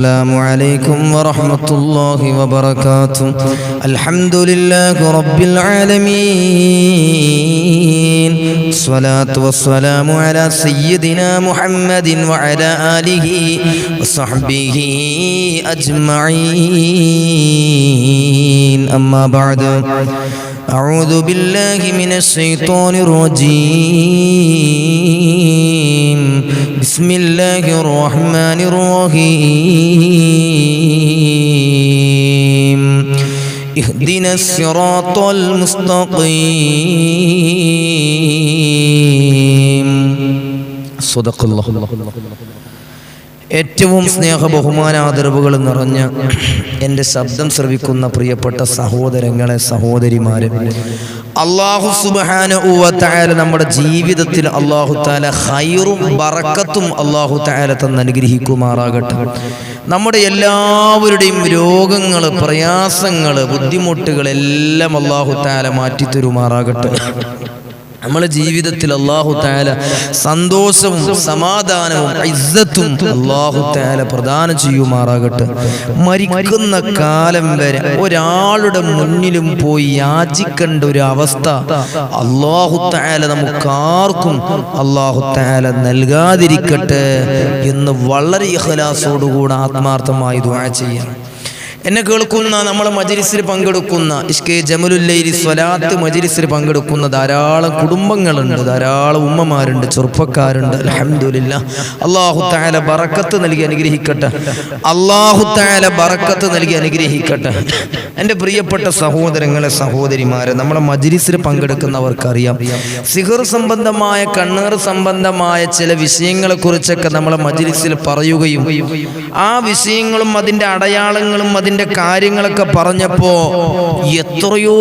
السلام عليكم ورحمة الله وبركاته. الحمد لله رب العالمين. الصلاة والسلام على سيدنا محمد وعلى آله وصحبه أجمعين. أما بعد أعوذ بالله من الشيطان الرجيم. بسم الله الرحمن الرحيم اهدنا الصراط المستقيم صدق الله ഏറ്റവും സ്നേഹ ബഹുമാന ആദരവുകൾ നിറഞ്ഞ എൻ്റെ ശബ്ദം ശ്രവിക്കുന്ന പ്രിയപ്പെട്ട സഹോദരങ്ങളെ സഹോദരിമാരെ അള്ളാഹു സുബാന നമ്മുടെ ജീവിതത്തിൽ അള്ളാഹു താല ഹൈറും ബറക്കത്തും അള്ളാഹു താല തന്ന് അനുഗ്രഹിക്കുമാറാകട്ടെ. നമ്മുടെ എല്ലാവരുടെയും രോഗങ്ങൾ പ്രയാസങ്ങൾ ബുദ്ധിമുട്ടുകൾ എല്ലാം അള്ളാഹു താല മാറ്റിത്തരുമാറാകട്ടെ. നമ്മുടെ ജീവിതത്തിൽ അള്ളാഹു താല സന്തോഷവും സമാധാനവും ഇസ്സത്തും അള്ളാഹു താല പ്രദാനം ചെയ്യുമാറാകട്ടെ. മരിക്കുന്ന കാലം വരെ ഒരാളുടെ മുന്നിലും പോയി യാചിക്കേണ്ട ഒരു അവസ്ഥ അള്ളാഹു താല നമുക്ക് ആർക്കും അള്ളാഹു താല നൽകാതിരിക്കട്ടെ എന്ന് വളരെ ഇഹലാസോടുകൂടെ ആത്മാർത്ഥമായി ദുആ ചെയ്യാം എന്നെ കേൾക്കുന്ന നമ്മൾ മജലിസിൽ പങ്കെടുക്കുന്ന ഇഷ്കെ ജമലുല്ലൈരി സ്വലാത്ത് മജലിസിൽ പങ്കെടുക്കുന്ന ധാരാളം കുടുംബങ്ങളുണ്ട് ധാരാളം ഉമ്മമാരുണ്ട് ചെറുപ്പക്കാരുണ്ട്. അലഹമില്ല അള്ളാഹു താല ബറക്കത്ത് നൽകി അനുഗ്രഹിക്കട്ടെ. അള്ളാഹു താല ബറക്കത്ത് നൽകി അനുഗ്രഹിക്കട്ടെ. എന്റെ പ്രിയപ്പെട്ട സഹോദരങ്ങളെ സഹോദരിമാരെ നമ്മളെ മജലിസിൽ പങ്കെടുക്കുന്നവർക്കറിയാം. സിഹർ സംബന്ധമായ കണ്ണീർ സംബന്ധമായ ചില വിഷയങ്ങളെ കുറിച്ചൊക്കെ നമ്മളെ മജലിസിൽ പറയുകയും ആ വിഷയങ്ങളും അതിന്റെ അടയാളങ്ങളും അതിന്റെ കാര്യങ്ങളൊക്കെ പറഞ്ഞപ്പോൾ എത്രയോ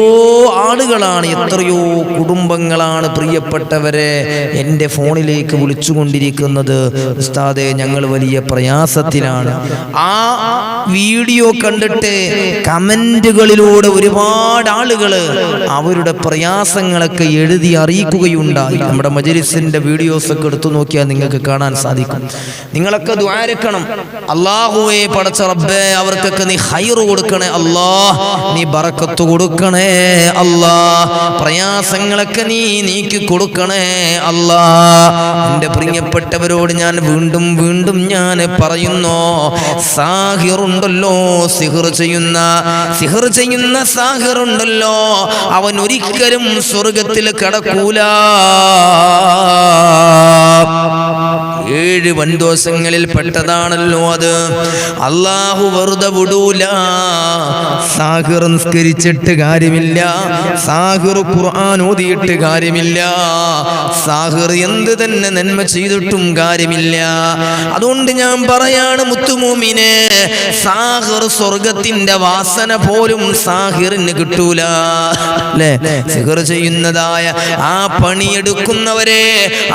ആളുകളാണ് എത്രയോ കുടുംബങ്ങളാണ് പ്രിയപ്പെട്ടവരെ എന്റെ ഫോണിലേക്ക് വിളിച്ചുകൊണ്ടിരിക്കുന്നത്. ഉസ്താദെ ഞങ്ങൾ വലിയ പ്രയാസത്തിലാണ്. ആ വീഡിയോ കണ്ടിട്ട് കമന്റുകളിലൂടെ ഒരുപാട് ആളുകൾ അവരുടെ പ്രയാസങ്ങളൊക്കെ എഴുതി അറിയിക്കുകയുണ്ടായി. നമ്മുടെ മജലിസിന്റെ വീഡിയോസ് ഒക്കെ എടുത്തു നോക്കിയാൽ നിങ്ങൾക്ക് കാണാൻ സാധിക്കും. നിങ്ങളൊക്കെ ദ്വാരക്കണം അള്ളാഹുവെ പടച്ച റബ്ബേ അവർക്കൊക്കെ നീ ഹൈർ കൊടുക്കണേ അല്ലാ നീ ബറക്കത്ത് കൊടുക്കണേ അല്ലാ പ്രയാസങ്ങളൊക്കെ നീ നീക്കി കൊടുക്കണേ അല്ലാ എന്റെ പ്രിയപ്പെട്ടവരോട് ഞാൻ വീണ്ടും വീണ്ടും ഞാൻ പറയുന്നു സാഹിറുണ്ടല്ലോ സിഹർ ചെയ്യുന്ന സിഹർ ചെയ്യുന്ന സാഹിറുണ്ടല്ലോ. അവൻ ഒരിക്കലും സ്വർഗത്തിൽ കടക്കൂല. ഏഴ് വൻദോഷങ്ങളിൽ പെട്ടതാണല്ലോ അത്. അള്ളാഹു വെറുതെ വിടൂല. സാഹിർ നിസ്കരിച്ചിട്ട് കാര്യമില്ല. സാഹിർ ഖുർആൻ ഓതിയിട്ട് കാര്യമില്ല. സാഹിർ എന്ത് തന്നെ നന്മ ചെയ്തിട്ടും കാര്യമില്ല. അതുകൊണ്ട് ഞാൻ പറയാണ് മുത്തുമൂമിനെ സാഹിർ സ്വർഗത്തിന്റെ വാസന പോലും സാഹിറിന് കിട്ടൂല. അല്ലേ സിഹർ ചെയ്യുന്നതായ ആ പണിയെടുക്കുന്നവരെ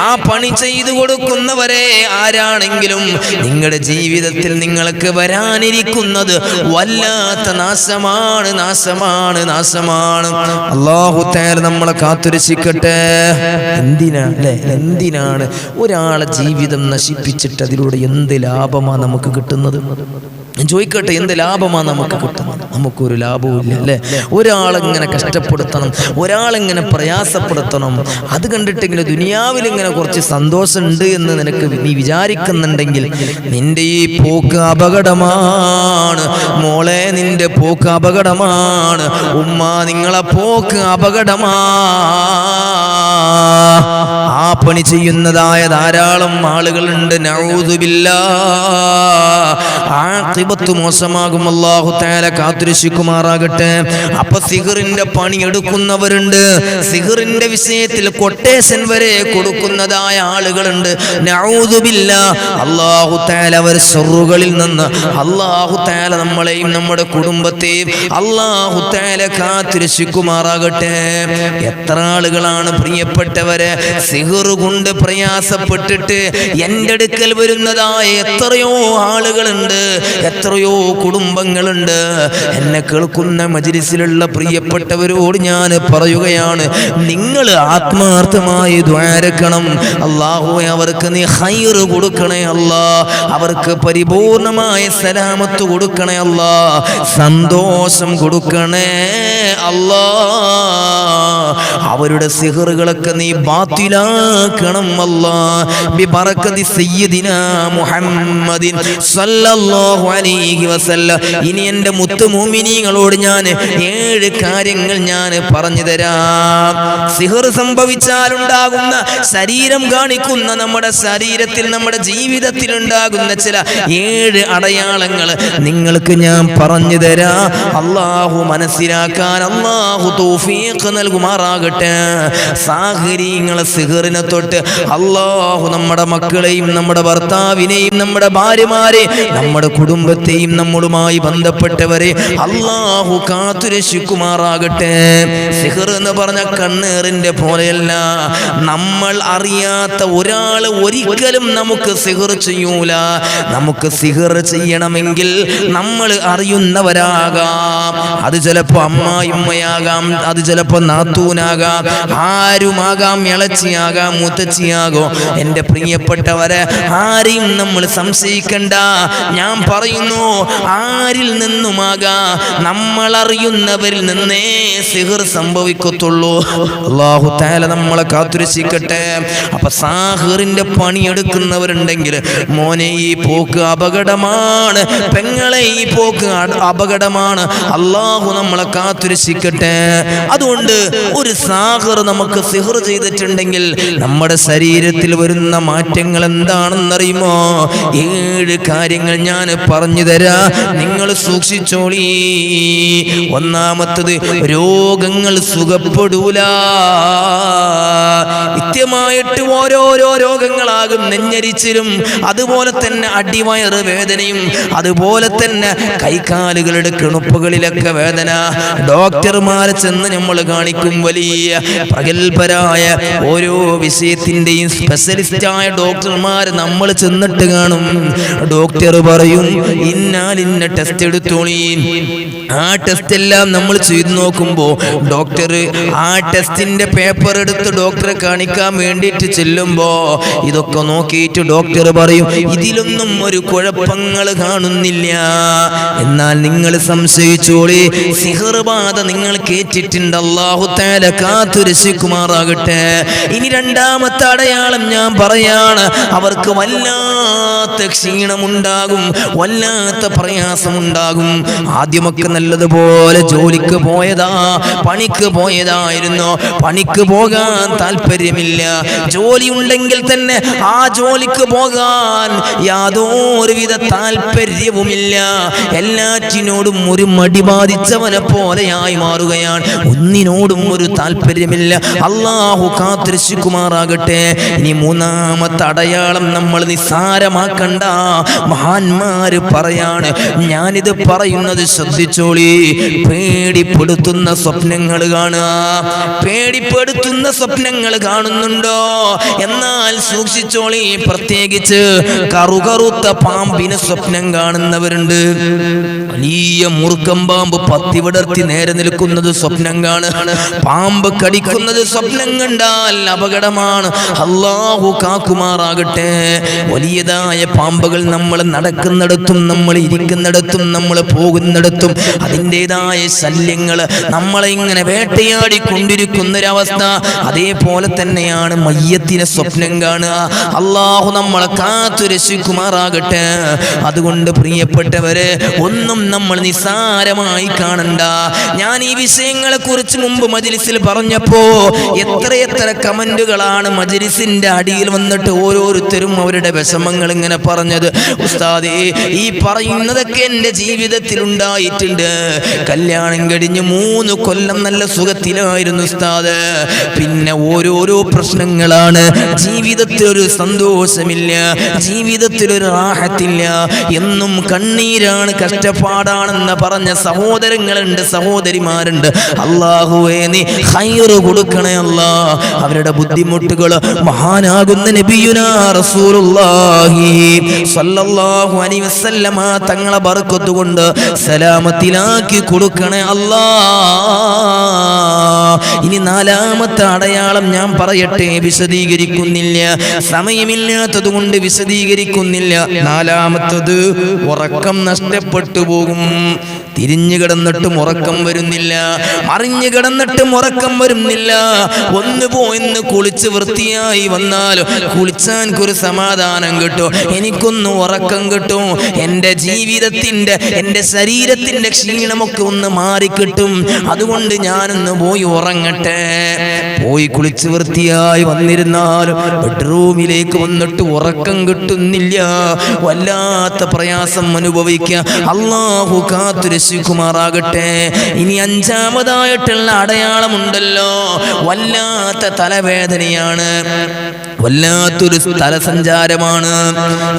ആ പണി ചെയ്തു കൊടുക്കുന്നവരെ ആരാണെങ്കിലും നിങ്ങളുടെ ജീവിതത്തിൽ നിങ്ങൾക്ക് വരാനിരിക്കുന്നത് വല്ലാത്ത നാശമാണ് നാശമാണ് നാശമാണ്. അള്ളാഹു നമ്മളെ കാത്തുരക്ഷിക്കട്ടെ. എന്തിനാ? അല്ലെ എന്തിനാണ് ഒരാളെ ജീവിതം നശിപ്പിച്ചിട്ട് അതിലൂടെ എന്ത് ലാഭമാണ് നമുക്ക് കിട്ടുന്നത്? ചോദിക്കട്ടെ എന്ത് ലാഭമാണ് നമുക്ക് കിട്ടുന്നത്? നമുക്കൊരു ലാഭവും ഇല്ല അല്ലേ? ഒരാളെങ്ങനെ കഷ്ടപ്പെടുത്തണം ഒരാളെങ്ങനെ പ്രയാസപ്പെടുത്തണം. അത് കണ്ടിട്ടെങ്കിലും ദുനിയാവിൽ ഇങ്ങനെ കുറച്ച് സന്തോഷമുണ്ട് എന്ന് നിനക്ക് നീ വിചാരിക്കുന്നുണ്ടെങ്കിൽ നിന്റെ ഈ പോക്ക് അപകടമാണ്. മോളെ നിന്റെ പോക്ക് അപകടമാണ്. ഉമ്മ നിങ്ങളെ പോക്ക് അപകടമാ ആ പണി ചെയ്യുന്നതായ ധാരാളം ആളുകളുണ്ട്. നൗദുബില്ല. ആഖിബത്ത് മോശമാകും. അല്ലാഹു തആല കാത്തുരക്ഷിക്കുമാറാകട്ടെ അപ്പൊ സിഹറിന്റെ പണി എടുക്കുന്നവരുണ്ട്. സിഹറിന്റെ വിഷയത്തിൽ കൊട്ടേഷൻ വരെ കൊടുക്കുന്നതായ ആളുകളുണ്ട്. തആല അവർ ഷർറുകളിൽ നിന്ന് അള്ളാഹു തആല നമ്മളെയും നമ്മുടെ കുടുംബത്തെയും അള്ളാഹു തആല കാത്തിരശിക്കുമാറാകട്ടെ എത്ര ആളുകളാണ് പ്രിയപ്പെട്ടവരെ? സിഹർ കൊണ്ട് പ്രയാസപ്പെട്ടിട്ട് എന്റെ അടുക്കൽ വരുന്നതായ എത്രയോ ആളുകളുണ്ട്. എത്രയോ കുടുംബങ്ങളുണ്ട്. എന്നെ കേൾക്കുന്ന മജിലിസിലുള്ള പ്രിയപ്പെട്ടവരോട് ഞാൻ പറയുകയാണ് നിങ്ങൾ ആത്മാർത്ഥമായി ദ്വാരക്കണം അള്ളാഹുവെ അവർക്ക് നീ ഹൈർ കൊടുക്കണേ അല്ലാ. അവർക്ക് പരിപൂർണമായ സലാമത്ത് കൊടുക്കണേ അല്ലാ. സന്തോഷം കൊടുക്കണേ അല്ലാ. അവരുടെ സിഹറുകളൊക്കെ നീ ബാത്തിലാക്കണം അല്ലാ. മുഹമ്മദിൻ സല്ലല്ലാഹു അലൈഹി വസല്ലം. ഇനി എന്റെ മുത്തു മോമിനികളോട് ഞാൻ ഏഴ് കാര്യങ്ങൾ ഞാൻ പറഞ്ഞു തരാം. സിഹർ സംഭവിച്ചാലുണ്ടാകുന്ന ശരീരം കാണിക്കുന്ന നമ്മുടെ ശരീരത്തിൽ നമ്മുടെ ജീവിതത്തിൽ ഉണ്ടാകുന്ന ചില ഏഴ് അടയാളങ്ങൾ നിങ്ങൾക്ക് ഞാൻ പറഞ്ഞു തരാം. അള്ളാഹു മനസ്സിലാക്കാൻ അള്ളാഹു തൗഫീഖ് നൽകുമാറാകട്ടെ. സാഹചര്യങ്ങളെ സിഹറിനെ തൊട്ട് അള്ളാഹു നമ്മുടെ മക്കളെയും നമ്മുടെ ഭർത്താവിനെയും നമ്മുടെ ഭാര്യമാരെ നമ്മുടെ കുടുംബത്തെയും നമ്മളുമായി ബന്ധപ്പെട്ടവരെ അള്ളാഹു കാത്തുരക്ഷിക്കുമാറാകട്ടെ. സിഹർ എന്ന് പറഞ്ഞ കണ്ണേറിന്റെ പോലെയല്ല. നമ്മൾ അറിയാത്ത ഒരാൾ ഒരിക്കലും നമുക്ക് സിഹർ ചെയ്യൂല. നമുക്ക് സിഹർ ചെയ്യണമെങ്കിൽ നമ്മൾ അറിയുന്നവരാകാം. അത് ചിലപ്പോ അമ്മായിമ്മയാകാം അത് ചിലപ്പോ നാത്തൂനാകാം ആരുമാകാം ഇളച്ചിയാകാം മുത്തച്ചിയാകോ. എന്റെ പ്രിയപ്പെട്ടവരെ ആരെയും നമ്മൾ സംശയിക്കണ്ട. ഞാൻ പറയുന്നു ആരിൽ നിന്നുമാകാം നമ്മൾ അറിയുന്നവരിൽ നിന്നേ സിഹർ സംഭവിക്കത്തുള്ളൂ. അള്ളാഹു താല നമ്മളെ കാത്തുരക്ഷിക്കട്ടെ. അപ്പൊ സാഹിറിന്റെ പണിയെടുക്കുന്നവരുണ്ടെങ്കിൽ മോനെ ഈ പോക്ക് അപകടമാണ്. പെങ്ങളെ ഈ പോക്ക് അപകടമാണ്. അള്ളാഹു നമ്മളെ കാത്തുരക്ഷിക്കട്ടെ. അതുകൊണ്ട് ഒരു സാഹർ നമുക്ക് സിഹർ ചെയ്തിട്ടുണ്ടെങ്കിൽ നമ്മുടെ ശരീരത്തിൽ വരുന്ന മാറ്റങ്ങൾ എന്താണെന്നറിയുമോ? ഏഴ് കാര്യങ്ങൾ ഞാൻ പറഞ്ഞു തരാ. നിങ്ങൾ സൂക്ഷിച്ചോളി. ഒന്നാമത്തത് രോഗങ്ങൾ സുഖപ്പെടൂല. നിത്യമായിട്ട് ഓരോരോ രോഗങ്ങളാകും നെഞ്ഞരിച്ചിലും അതുപോലെ തന്നെ അടിവയറ് വേദനയും അതുപോലെ തന്നെ കൈകാലുകളുടെ കിണുപ്പുകളിലൊക്കെ വേദന. ഡോക്ടർമാരെ ചെന്ന് നമ്മൾ കാണിക്കും വലിയ പ്രഗത്ഭരായ ഓരോ വിഷയത്തിന്റെയും സ്പെഷ്യലിസ്റ്റായ ഡോക്ടർമാർ നമ്മൾ ചെന്നിട്ട് കാണും. ഡോക്ടർ പറയും ഇന്നാലിന്ന ടെസ്റ്റ് എടുത്തോളീ ആ ടെസ്റ്റ് എല്ലാം നമ്മൾ ചെയ്തു നോക്കുമ്പോൾ ഡോക്ടർ ആ ടെസ്റ്റിന്റെ പേപ്പർ എടുത്ത് ഡോക്ടറെ കാണിക്കാൻ വേണ്ടിയിട്ട് ചെല്ലുമ്പോൾ ഇതൊക്കെ നോക്കിയിട്ട് ഡോക്ടർ പറയും ഇതിലൊന്നും ഒരു കുഴപ്പങ്ങൾ കാണുന്നില്ല. എന്നാൽ നിങ്ങൾ സംശയിച്ചോളി സിഹർബാധ നിങ്ങൾ കേറ്റിട്ടുണ്ട് അള്ളാഹു താല കാത്തു രക്ഷിക്കുമാറാകട്ടെ. ഇനി രണ്ടാമത്തെ അടയാളം ഞാൻ പറയാണ് അവർക്ക് വല്ലാത്ത ക്ഷീണമുണ്ടാകും വല്ലാത്ത പ്രയാസമുണ്ടാകും. ആദ്യമൊക്കെ നല്ലതുപോലെ ജോലിക്ക് പോയതാ പണിക്ക് പോയതായിരുന്നു. പണിക്ക് പോകാൻ താല്പര്യമില്ല. ജോലി ഉണ്ടെങ്കിൽ തന്നെ ആ ജോലിക്ക് പോകാൻ യാതൊരുവിധ താല്പര്യവുമില്ല. എല്ലാറ്റിനോടും ഒരു മടി ബാധിച്ചവനെ പോലെയായി മാറുകയാണ്. ഒന്നിനോടും ഒരു താല്പര്യമില്ല. അള്ളാഹു കാത്തിരിശുകുമാറാകട്ടെ ഇനി മൂന്നാമത്തെ അടയാളം നമ്മൾ നിസ്സാരമാക്കണ്ട. മഹാന്മാര് പറയാണ് ഞാനിത് പറയുന്നത് ശ്രദ്ധിച്ചോളി. പേടിപ്പെടുത്തുന്ന സ്വപ്നങ്ങൾ കാണുക. പേടിപ്പെടുത്തുന്ന സ്വപ്നങ്ങൾ കാണുന്നുണ്ടോ? എന്നാൽ സൂക്ഷിച്ചോളി. പ്രത്യേകിച്ച് കറുകറുത്ത പാമ്പിന് സ്വപ്നം കാണുന്നവരുണ്ട്. വലിയ മുറുക്കം പാമ്പ് പത്തി വിടർത്തി നേരെ നിൽക്കുന്നത് സ്വപ്നം കാണുകയാണ് പാമ്പ് കടിക്കുന്നത് സ്വപ്നം കണ്ടാൽ അപകടമാണ്. അള്ളാഹു കാക്കുമാറാകട്ടെ. വലിയതായ പാമ്പുകൾ നമ്മൾ നടക്കുന്നിടത്തും നമ്മൾ ഇരിക്കുന്നിടത്തും നമ്മൾ പോകുന്നിടത്തും അതിന്റെതായ ശല്യങ്ങൾ നമ്മളെ ഇങ്ങനെ വേട്ടയാടി കൊണ്ടിരിക്കുന്നൊരവസ്ഥ അതേപോലെ തന്നെയാണ് മയ്യത്തിനെ സ്വപ്നം കാണുക. അള്ളാഹു നമ്മളെ കാത്തു രക്ഷിക്കുമാറാകട്ടെ. അതുകൊണ്ട് പ്രിയപ്പെട്ടവര് ഒന്നും നമ്മൾ നിസ്സാരമായി കാണണ്ട. ഞാൻ ഈ വിഷയങ്ങളെ കുറിച്ച് മുമ്പ് മജിലിസിൽ പറഞ്ഞപ്പോ എത്രയെത്ര കമന്റുകളാണ് മജിലിസിന്റെ അടിയിൽ വന്നിട്ട് ഓരോരുത്തരും അവരുടെ വിഷമങ്ങൾ ഇങ്ങനെ പറഞ്ഞത്. ഉസ്താദേ ഈ പറയുന്നതൊക്കെ എന്റെ ജീവിതത്തിൽ ഉണ്ടായിട്ടുണ്ട് കല്യാണം കഴിഞ്ഞ് മൂന്ന് കൊല്ലം നല്ല സുഖത്തിലായിരുന്നു ഉസ്താദ്. പിന്നെ ഓരോരോ പ്രശ്നങ്ങളാണ്. ജീവിതത്തിൽ ഒരു സന്തോഷമില്ല. ജീവിതത്തിൽ ഒരു എന്നും കണ്ണീരാണ് കഷ്ടപ്പാടാണെന്ന് പറഞ്ഞ സഹോദരങ്ങളുണ്ട് സഹോദരിമാരുണ്ട്. അള്ളാഹുവേ നീ ഹൈറ് കൊടുക്കണേ അല്ലാ. അവരുടെ ബുദ്ധിമുട്ടുകൾ മഹാനാകുന്ന നബിയുനാ റസൂലുള്ളാഹി അലൈഹി വസല്ലമ തങ്ങളെ ബർക്കത്ത് കൊണ്ട് സലാമത്തിലാക്കി കൊടുക്കണേ അല്ലാ. ഇനി നാലാമത്തെ അടയാളം ഞാൻ പറയട്ടെ വിശദീകരിക്കുന്നില്ല. സമയമില്ലാത്തത് കൊണ്ട് വിശദീകരിക്കുന്നില്ല. നാലാമത്തത് ഉറക്കം നഷ്ടപ്പെട്ടു പോകും. തിരിഞ്ഞു കിടന്നിട്ടും ഉറക്കം വരുന്നില്ല. മറിഞ്ഞു കിടന്നിട്ടും ഉറക്കം വരുന്നില്ല. ഒന്ന് പോയിന്ന് കുളിച്ച് വൃത്തിയായി വന്നാൽ കുളിച്ചാൻ ഒരു സമാധാനം കിട്ടും. എനിക്കൊന്ന് ഉറക്കം കിട്ടും. എന്റെ ജീവിതത്തിന്റെ എന്റെ ശരീരത്തിന്റെ ക്ഷീണമൊക്കെ ഒന്ന് മാറിക്കിട്ടും. അതുകൊണ്ട് ഞാനൊന്ന് പോയി ഉറങ്ങട്ടെ. പോയി കുളിച്ച് വൃത്തിയായി വന്നിരുന്നാലും ബെഡ്റൂമിലേക്ക് വന്നിട്ട് ഉറക്കം കിട്ടുന്നില്ല. വല്ലാത്ത പ്രയാസം അനുഭവിക്കുക. അള്ളാഹു കാത്തു രക്ഷിക്കുമാറാകട്ടെ. ഇനി അഞ്ചാമതായിട്ടുള്ള അടയാളമുണ്ടല്ലോ. വല്ലാത്ത തലവേദനയാണ്. വല്ലാത്തൊരു സ്ഥലസഞ്ചാരമാണ്.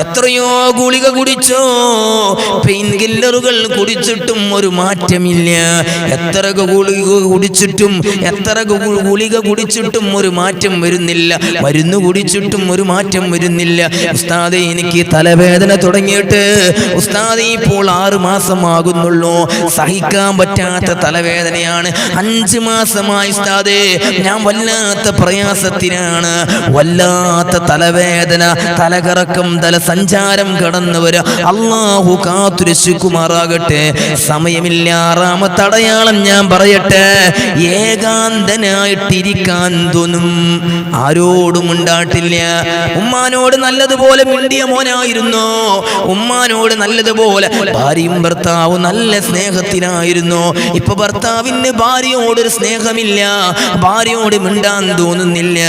എത്രയോ ഗുളിക കുടിച്ചോ പെയിൻ കില്ലറുകൾ കുടിച്ചിട്ടും ഒരു മാറ്റമില്ല. എത്ര ഗുളിക കുടിച്ചിട്ടും എത്ര ഗുളിക കുടിച്ചിട്ടും ഒരു മാറ്റം വരുന്നില്ല. മരുന്ന് കുടിച്ചിട്ടും ഒരു മാറ്റം വരുന്നില്ല. ഉസ്താദെ എനിക്ക് തലവേദന തുടങ്ങിയിട്ട് ഉസ്താദെ ഇപ്പോൾ ആറ് മാസമാകുന്നുള്ളൂ. സഹിക്കാൻ പറ്റാത്ത തലവേദനയാണ്. അഞ്ച് മാസമായി ഉസ്താദെ ഞാൻ വല്ലാത്ത പ്രയാസത്തിനാണ് വല്ലാത്ത തലവേദന തലകറക്കം തലസഞ്ചാരം കടന്നു വരിക അള്ളാഹു കാത്തുരശിക്കുമാറാകട്ടെ സമയമില്ല ആറാമത്തെ അടയാളം ഞാൻ പറയട്ടെ. ഏകാന്തനായിട്ടിരിക്കാൻ തോന്നും. ആരോടും ഉണ്ടാട്ടില്ല ഉമ്മാനോട് നല്ലതുപോലെ മിണ്ടിയ മോനായിരുന്നു. ഉമ്മാനോട് നല്ലതുപോലെ ഭാര്യയും ഭർത്താവും നല്ല സ്നേഹത്തിനായിരുന്നു ഇപ്പൊ ഭർത്താവിന് ഭാര്യയോടൊരു സ്നേഹമില്ല. ഭാര്യയോട് മിണ്ടാൻ തോന്നുന്നില്ല.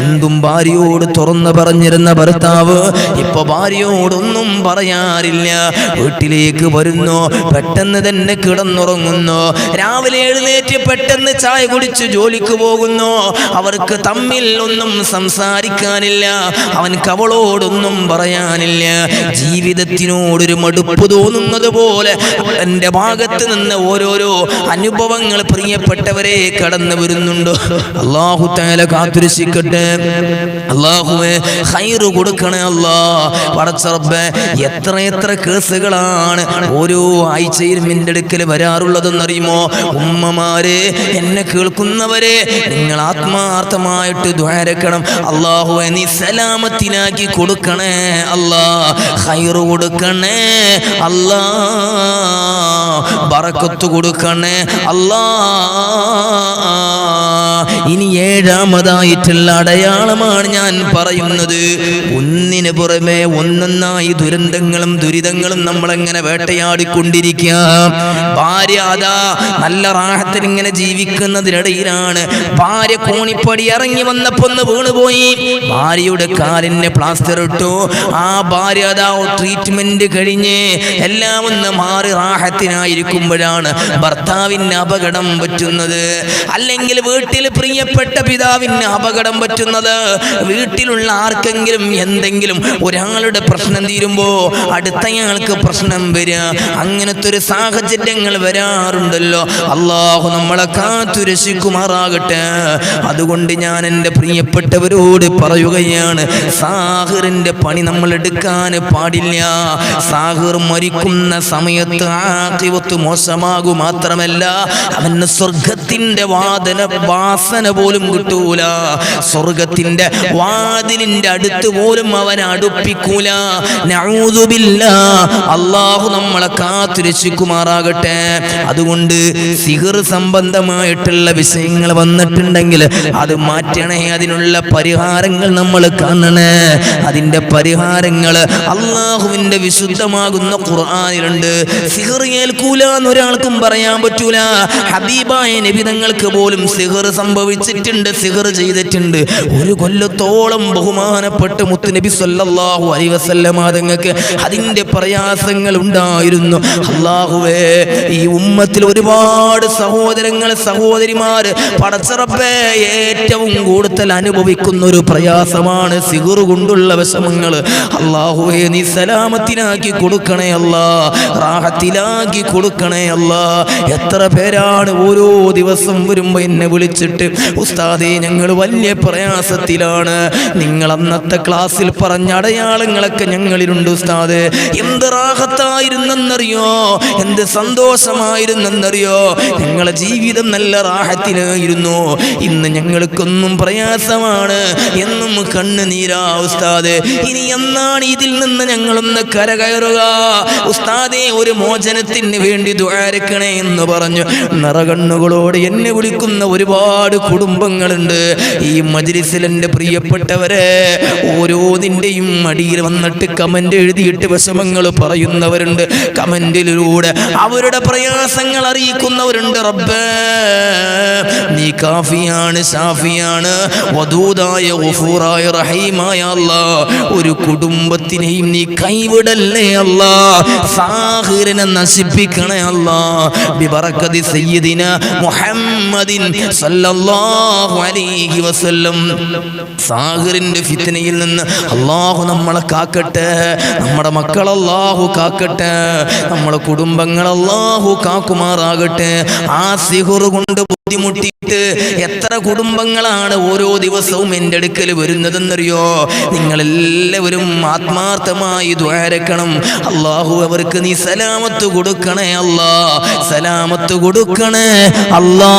എന്തും ഭാര്യയോട് തുറന്നു പറഞ്ഞിരുന്ന ഭർത്താവ് ഇപ്പൊ ഭാര്യയോടൊന്നും പറയാറില്ല. വീട്ടിലേക്ക് വരുന്നു പെട്ടെന്ന് തന്നെ കിടന്നുറങ്ങുന്നു. രാവിലെ എഴുന്നേറ്റ് പെട്ടെന്ന് ചായ കുടിച്ച് ജോലിക്ക് പോകുന്നു. അവർക്ക് തമ്മിൽ ഒന്നും സംസാരിക്കാനില്ല. അവൻക്ക് അവളോടൊന്നും പറയാനില്ല. ജീവിതത്തിനോടൊരു മടുപ്പ് തോന്നുന്നത് പോലെ എന്റെ ഭാഗത്ത് നിന്ന് ഓരോരോ അനുഭവങ്ങൾ പ്രിയപ്പെട്ടവരെ കടന്നു വരുന്നുണ്ട്. അള്ളാഹു താല കാത്തുരക്ഷിക്കട്ടെ. അള്ളാഹുവെ ഹൈറ് കൊടുക്കണേ അല്ലാ. പടച്ചറബ് എത്ര എത്ര കേസുകളാണ് ഓരോ ആഴ്ചയിലും എന്റെ അടുക്കൽ വരാറുള്ളതെന്നറിയുമോ? ഉമ്മമാരെ എന്നെ കേൾക്കുന്നവരെ നിങ്ങൾ ആത്മാർത്ഥമായിട്ട് ദ്വാരക്കണം അള്ളാഹുവെ നീ സലാമത്തിനാക്കി കൊടുക്കണേ അല്ലാ. ഹൈറ് കൊടുക്കണേ അല്ലാ. ബറക്കത്ത് കൊടുക്കണേ അല്ലാ. ഇനി ഏഴാമതായിട്ടുള്ള അടയാളമാണ് ഞാൻ പറയുന്നത്. ഒന്നിന് പുറമെ ഒന്നൊന്നായി ദുരന്തങ്ങളും ദുരിതങ്ങളും നമ്മളെങ്ങനെ വേട്ടയാടിക്കൊണ്ടിരിക്കാം ഭാര്യ അതാ നല്ല റാഹത്തിൽ ഇങ്ങനെ ജീവിക്കുന്നതിനിടയിലാണ്. ഭാര്യ കോണിപ്പടി ഇറങ്ങി വന്നപ്പോ ഒന്ന് വീണുപോയി. ഭാര്യയുടെ കാലിന് പ്ലാസ്റ്റർ ഇട്ടു. ആ ഭാര്യ അതാ ട്രീറ്റ്മെന്റ് കഴിഞ്ഞ് എല്ലാം ഒന്ന് മാറി റാഹത്തിനായിരിക്കുമ്പോഴാണ് ഭർത്താവിന് അപകടം പറ്റുന്നത്. അല്ലെങ്കിൽ വീട്ടിൽ പ്രിയപ്പെട്ട പിതാവിന് അപകടം പറ്റുന്നത്? വീട്ടിലുള്ള ആർക്കെങ്കിലും എന്തെങ്കിലും ഒരാളുടെ പ്രശ്നം തീരുമ്പോ അടുത്തയാൾക്ക് പ്രശ്നം വരിക. അങ്ങനത്തെ ഒരു സാഹചര്യങ്ങൾ വരാറുണ്ടല്ലോ. അള്ളാഹു നമ്മളെ കാത്തു രക്ഷിക്കുമാറാകട്ടെ. അതുകൊണ്ട് ഞാൻ എന്റെ പ്രിയപ്പെട്ടവരോട് പറയുകയാണ് സാഹിറിന്റെ പണി നമ്മൾ എടുക്കാൻ പാടില്ല. സാഹിർ മരിക്കുന്ന സമയത്ത് ആക്കിവത്ത് മോശമാകും മാത്രമല്ല അവന് സ്വർഗത്തിന്റെ വാദന വാസന പോലും കിട്ടൂല സ്വർഗത്തിന്റെ വാതിലിന്റെ അടുത്ത് പോലും അവൻ അടുപ്പിക്കൂല. അള്ളാഹു നമ്മളെ കാത്തു രക്ഷിക്കുമാറാകട്ടെ അതുകൊണ്ട് സിഹിർ സംബന്ധമായിട്ടുള്ള വിഷയങ്ങൾ വന്നിട്ടുണ്ടെങ്കിൽ അത് മാറ്റണേ. അതിനുള്ള പരിഹാരങ്ങൾ നമ്മൾ കാണണേ. അതിന്റെ പരിഹാരങ്ങൾ അള്ളാഹുവിന്റെ വിശുദ്ധമാകുന്ന ഖുർആാനിലുണ്ട്. സിഹിർ ഏൽക്കൂല എന്നൊരാൾക്കും പറയാൻ പറ്റൂല. ഹബീബായ നിബിതങ്ങൾക്ക് പോലും സിഹിർ സംഭവിച്ചിട്ടുണ്ട്. സിഹിർ ചെയ്തിട്ടുണ്ട്. ഒരു കൊല്ലത്തോളം ബഹുമാനപ്പെട്ട് മുത്തുനബി സല്ലല്ലാഹു അലൈഹി വസല്ലമ തങ്ങൾക്ക് അതിന്റെ പ്രയാസങ്ങൾ ഉണ്ടായിരുന്നു. അള്ളാഹുവേ ഈ ഉമ്മത്തിൽ ഒരുപാട് സഹോദരങ്ങൾ സഹോദരിമാര് പടച്ചറപ്പേ ഏറ്റവും കൂടുതൽ അനുഭവിക്കുന്ന ഒരു പ്രയാസമാണ് സിഗുറു കൊണ്ടുള്ള വിഷമങ്ങൾ. അള്ളാഹുവേ നീ സലാമത്തിനാക്കി കൊടുക്കണേ അല്ല റാഹത്തിലാക്കി കൊടുക്കണേ അല്ല. എത്ര പേരാണ് ഓരോ ദിവസം വരുമ്പോ എന്നെ വിളിച്ചിട്ട് വെച്ചിട്ട് ഉസ്താദെ ഞങ്ങൾ വലിയ പ്രയാസത്തിലാണ്. നിങ്ങൾ അന്നത്തെ ക്ലാസ്സിൽ പറഞ്ഞ അടയാളങ്ങളൊക്കെ ഞങ്ങളിലുണ്ട് ഉസ്താദ്. എന്ത് റാഹത്തായിരുന്നെന്നറിയോ? എന്ത് സന്തോഷമായിരുന്നെന്നറിയോ? ഞങ്ങളെ ജീവിതം നല്ല റാഹത്തിലായിരുന്നു. ഇന്ന് ഞങ്ങൾക്കൊന്നും പ്രയാസമാണ്. എന്നും കണ്ണുനീരാ ഉസ്താദ്. ഇനി എന്നാണ് ഇതിൽ നിന്ന് ഞങ്ങളൊന്ന് കരകയറുക? ഉസ്താദെ ഒരു മോചനത്തിന് വേണ്ടി ദ്വാരക്കണേ എന്ന് പറഞ്ഞു. നിറകണ്ണുകളോട് എന്നെ വിളിക്കുന്ന ഒരുപാട് കുടുംബങ്ങളുണ്ട് ഈ മജ്ലിസിൽ എന്റെ പ്രിയപ്പെട്ടവരെ ഓരോന്നിന്റെയും മടിയിൽ വന്നിട്ട് കമന്റ് എഴുതിയിട്ട് വിഷമങ്ങൾ പറയുന്നവരുണ്ട്. കമന്റിലൂടെ അവരുടെ പ്രയാസങ്ങൾ അറിയിക്കുന്നവരുണ്ട് റബ്ബേ. നീ കാഫിയാണ് ഷാഫിയാണ് വധൂതായ ഗഫൂറായ റഹീമായ അല്ല. ഒരു കുടുംബത്തിനെയും നീ കൈവിടല്ലേ അല്ല. സാഹിറിനെ നശിപ്പിക്കണേ അല്ല. ബിബറക്കതി സയ്യിദിന മുഹമ്മദിൻ സല്ലല്ലാഹു അലൈഹി വസല്ലം. സാഹിറിന്റെ ഫിത്നയിൽ നിന്ന് അള്ളാഹു നമ്മളെ കാക്കട്ടെ. നമ്മുടെ മക്കൾ അള്ളാഹു കാക്കട്ടെ. നമ്മളെ കുടുംബങ്ങൾ അള്ളാഹു കാക്കുമാറാകട്ടെ. ആ സിഹുർ കൊണ്ട് ബുദ്ധിമുട്ടിയിട്ട് എത്ര കുടുംബങ്ങളാണ് ഓരോ ദിവസവും എന്റെ അടുക്കൽ വരുന്നതെന്നറിയോ? നിങ്ങളെല്ലാവരും ആത്മാർത്ഥമായി ദ്വാരക്കണം അള്ളാഹു അവർക്ക് നീ സലാമത്ത് കൊടുക്കണേ അല്ലാ. സലാമത്ത് കൊടുക്കണേ അല്ലാ.